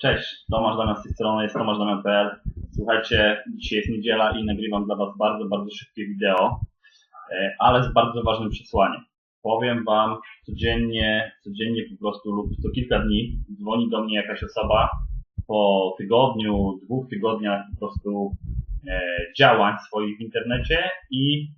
Cześć, Tomasz Damian z tej strony, jest tomaszdamian.pl. Słuchajcie, dzisiaj jest niedziela i nagrywam dla Was bardzo, bardzo szybkie wideo, e, ale z bardzo ważnym przesłaniem. Powiem Wam codziennie, codziennie po prostu lub co kilka dni dzwoni do mnie jakaś osoba po tygodniu, dwóch tygodniach po prostu e, działań swoich w internecie i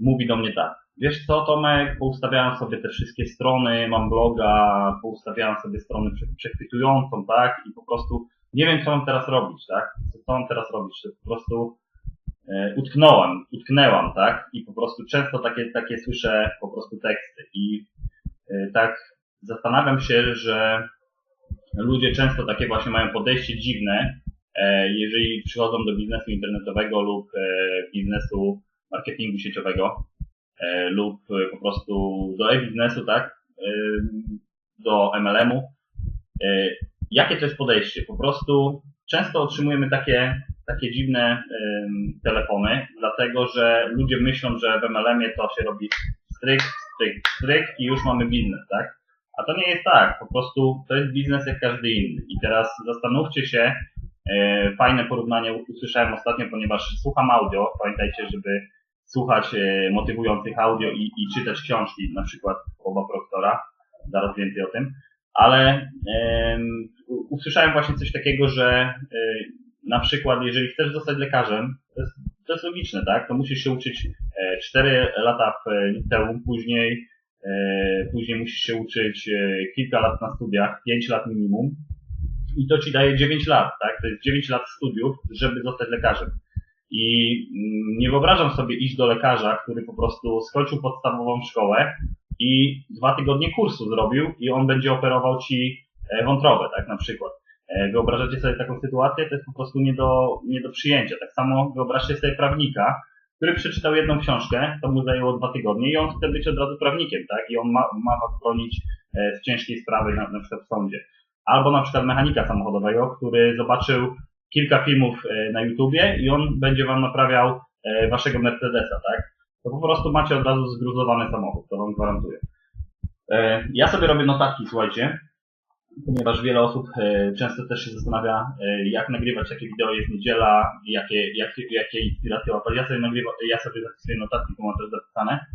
mówi do mnie tak. Wiesz co, Tomek, poustawiałem sobie te wszystkie strony, mam bloga, poustawiałem sobie stronę prze- przechwytującą, tak? I po prostu nie wiem, co mam teraz robić, tak? Co, mam teraz robić? Po prostu e, utknąłem, utknęłam, tak? I po prostu często takie, takie słyszę po prostu teksty i e, tak zastanawiam się, że ludzie często takie właśnie mają podejście dziwne, e, jeżeli przychodzą do biznesu internetowego lub biznesu marketingu sieciowego e, lub e, po prostu do e-biznesu, tak, e, do MLM-u. E, Jakie to jest podejście? Po prostu często otrzymujemy takie, takie dziwne em, telefony, dlatego że ludzie myślą, że w MLM-ie to się robi stryk, stryk, stryk i już mamy biznes, tak? A to nie jest tak, po prostu to jest biznes jak każdy inny. I teraz zastanówcie się, e, fajne porównanie usłyszałem ostatnio, ponieważ słucham audio, pamiętajcie, żeby słuchać e, motywujących audio i, i czytać książki, na przykład Boba Proctora, zaraz więcej o tym, ale u- usłyszałem właśnie coś takiego, że e, na przykład jeżeli chcesz zostać lekarzem, to jest, to jest logiczne, tak? To musisz się uczyć e, 4 lata w liceum, później e, później musisz się uczyć e, kilka lat na studiach, 5 lat minimum i to ci daje 9 lat, tak? To jest 9 lat studiów, żeby zostać lekarzem. I mm, nie wyobrażam sobie iść do lekarza, który po prostu skończył podstawową szkołę i dwa tygodnie kursu zrobił i on będzie operował ci e, wątrobę, tak na przykład. E, Wyobrażacie sobie taką sytuację? To jest po prostu nie do, nie do przyjęcia. Tak samo wyobraźcie sobie prawnika, który przeczytał jedną książkę, to mu zajęło dwa tygodnie i on chce być od razu prawnikiem, tak? I on ma, ma was bronić e, z ciężkiej sprawy na, na przykład w sądzie. Albo na przykład mechanika samochodowego, który zobaczył kilka filmów e, na YouTubie i on będzie wam naprawiał e, waszego Mercedesa, tak? To po prostu macie od razu zgruzowany samochód, to wam gwarantuję. E, Ja sobie robię notatki, słuchajcie, ponieważ wiele osób często też się zastanawia, jak nagrywać, jakie wideo jest niedziela, jakie, jakie, jakie inspiracje łapać. Ja sobie nagrywam, ja sobie zapisuję notatki, to mam też zapisane.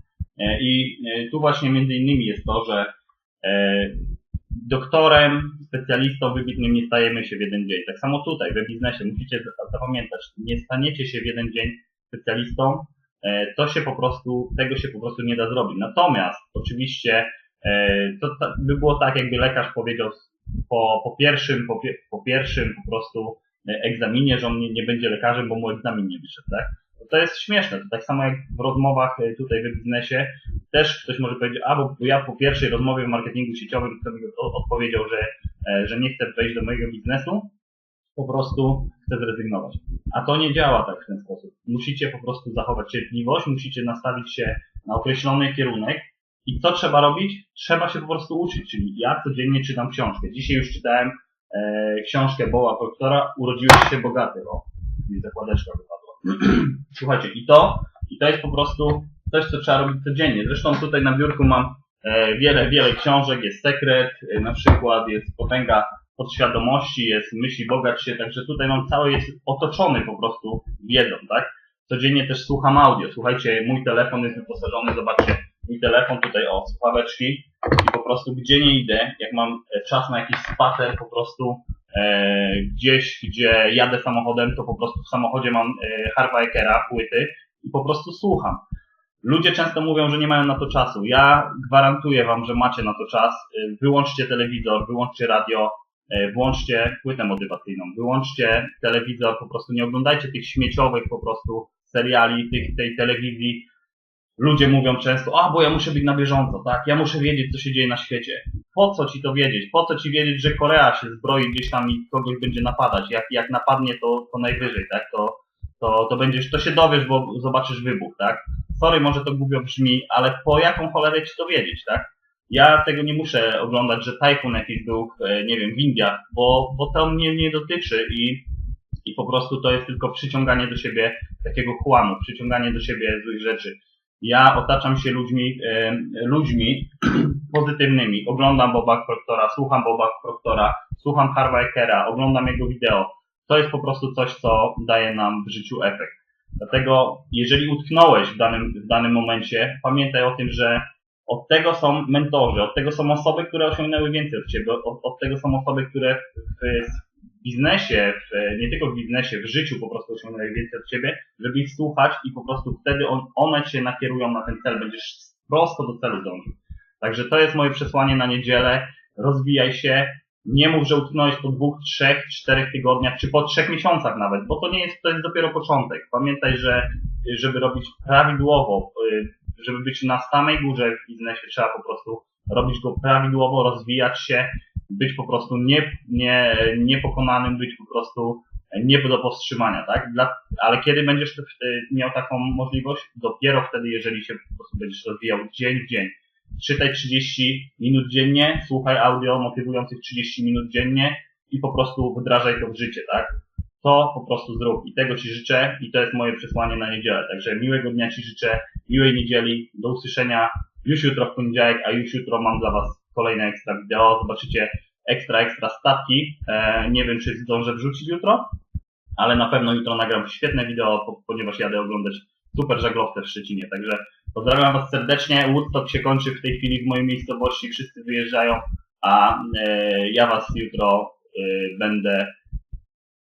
I tu właśnie między innymi jest to, że doktorem, specjalistą wybitnym nie stajemy się w jeden dzień. Tak samo tutaj, we biznesie, musicie za- zapamiętać, nie staniecie się w jeden dzień specjalistą, e, to się po prostu, tego się po prostu nie da zrobić. Natomiast oczywiście e, to by było tak, jakby lekarz powiedział po, po pierwszym, po, po pierwszym po prostu e, egzaminie, że on nie, nie będzie lekarzem, bo mu egzamin nie wyszedł, tak? To, jest śmieszne. To tak samo jak w rozmowach e, tutaj w biznesie, też ktoś może powiedzieć, a bo ja po pierwszej rozmowie w marketingu sieciowym ktoś mi odpowiedział, że, e, że nie chce wejść do mojego biznesu, po prostu chce zrezygnować. A to nie działa tak w ten sposób. Musicie po prostu zachować cierpliwość, musicie nastawić się na określony kierunek i co trzeba robić? Trzeba się po prostu uczyć, czyli ja codziennie czytam książkę. Dzisiaj już czytałem e, książkę Boła Proctora Urodziłeś się bogaty. O, mi zakładeczka wypadła. Słuchajcie, i to, i to jest po prostu coś, co trzeba robić codziennie. Zresztą tutaj na biurku mam e, wiele, wiele książek, jest sekret, e, na przykład jest potęga podświadomości, jest myśli bogacz się, także tutaj mam cały, jest otoczony po prostu wiedzą, tak? Codziennie też słucham audio. Słuchajcie, mój telefon jest wyposażony, zobaczcie, mój telefon tutaj, o, słuchaweczki i po prostu gdzie nie idę, jak mam e, czas na jakiś spacer po prostu gdzieś, gdzie jadę samochodem, to po prostu w samochodzie mam e, Harva płyty i po prostu słucham. Ludzie często mówią, że nie mają na to czasu. Ja gwarantuję wam, że macie na to czas. E, Wyłączcie telewizor, wyłączcie radio, e, włączcie płytę motywacyjną, wyłączcie telewizor, po prostu nie oglądajcie tych śmieciowych po prostu seriali, tych, tej telewizji. Ludzie mówią często, a bo ja muszę być na bieżąco, tak? Ja muszę wiedzieć, co się dzieje na świecie. Po co ci to wiedzieć? Po co ci wiedzieć, że Korea się zbroi gdzieś tam i kogoś będzie napadać? Jak, jak napadnie, to, to najwyżej, tak? To, to, to będziesz, to się dowiesz, bo zobaczysz wybuch, tak? Sorry, może to głupio brzmi, ale po jaką cholerę ci to wiedzieć, tak? Ja tego nie muszę oglądać, że tajfun jakiś był, e, nie wiem, w Indiach, bo, bo to mnie nie dotyczy i, i po prostu to jest tylko przyciąganie do siebie takiego chłamu, przyciąganie do siebie złych rzeczy. Ja otaczam się ludźmi, e, ludźmi pozytywnymi. Oglądam Boba Proctora, słucham Boba Proctora, słucham Harva Ekera, oglądam jego wideo. To jest po prostu coś, co daje nam w życiu efekt. Dlatego, jeżeli utknąłeś w danym, w danym momencie, pamiętaj o tym, że od tego są mentorzy, od tego są osoby, które osiągnęły więcej od ciebie, od, od tego są osoby, które w biznesie, w, nie tylko w biznesie, w życiu po prostu osiągnęły więcej od ciebie, żeby ich słuchać i po prostu wtedy on, one cię nakierują na ten cel, będziesz prosto do celu dążył. Także to jest moje przesłanie na niedzielę. Rozwijaj się. Nie mów, że utknąłeś po dwóch, trzech, czterech tygodniach, czy po trzech miesiącach nawet, bo to nie jest, to jest dopiero początek. Pamiętaj, że żeby robić prawidłowo, y, żeby być na samej górze w biznesie, trzeba po prostu robić go prawidłowo, rozwijać się, być po prostu nie, nie, niepokonanym, być po prostu nie do powstrzymania, tak? Dla, ale kiedy będziesz miał taką możliwość? Dopiero wtedy, jeżeli się po prostu będziesz rozwijał dzień w dzień. Czytaj 30 minut dziennie, słuchaj audio motywujących 30 minut dziennie i po prostu wdrażaj to w życie, tak? To po prostu zrób i tego Ci życzę i to jest moje przesłanie na niedzielę. Także miłego dnia Ci życzę, miłej niedzieli, do usłyszenia już jutro w poniedziałek, a już jutro mam dla Was kolejne ekstra wideo. Zobaczycie ekstra, ekstra statki. E, nie wiem, czy zdążę wrzucić jutro, ale na pewno jutro nagram świetne wideo, po- ponieważ jadę oglądać super żaglowce w Szczecinie. Także pozdrawiam Was serdecznie. Woodstock się kończy w tej chwili w mojej miejscowości, wszyscy wyjeżdżają, a e, ja Was jutro e, będę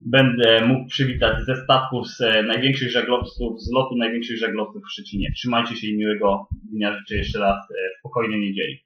będę mógł przywitać ze statków z największych żaglowców, z lotu największych żaglowców w Szczecinie. Trzymajcie się i miłego dnia życzę jeszcze raz, spokojnej niedzieli.